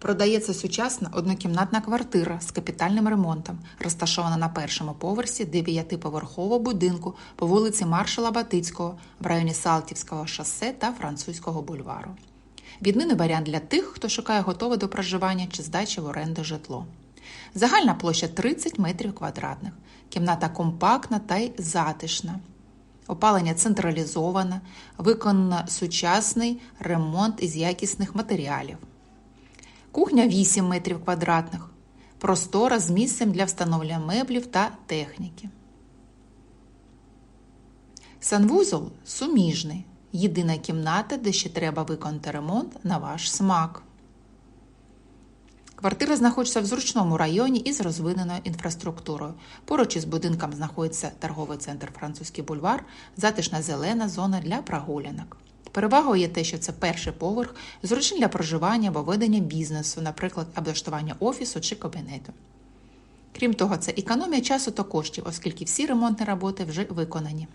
Продається сучасна однокімнатна квартира з капітальним ремонтом, розташована на першому поверсі дев'ятиповерхового будинку по вулиці Маршала Батицького в районі Салтівського шосе та Французького бульвару. Відмінний варіант для тих, хто шукає готове до проживання чи здачі в оренду житло. Загальна площа 30 метрів квадратних, кімната компактна та й затишна. Опалення централізоване, виконано сучасний ремонт із якісних матеріалів. Кухня 8 метрів квадратних, простора з місцем для встановлення меблів та техніки. Санвузол суміжний. Єдина кімната, де ще треба виконати ремонт на ваш смак. Квартира знаходиться в зручному районі із розвиненою інфраструктурою. Поруч із будинком знаходиться торговий центр Французький бульвар, затишна зелена зона для прогулянок. Перевагою є те, що це перший поверх, зручний для проживання або ведення бізнесу, наприклад, облаштування офісу чи кабінету. Крім того, це економія часу та коштів, оскільки всі ремонтні роботи вже виконані.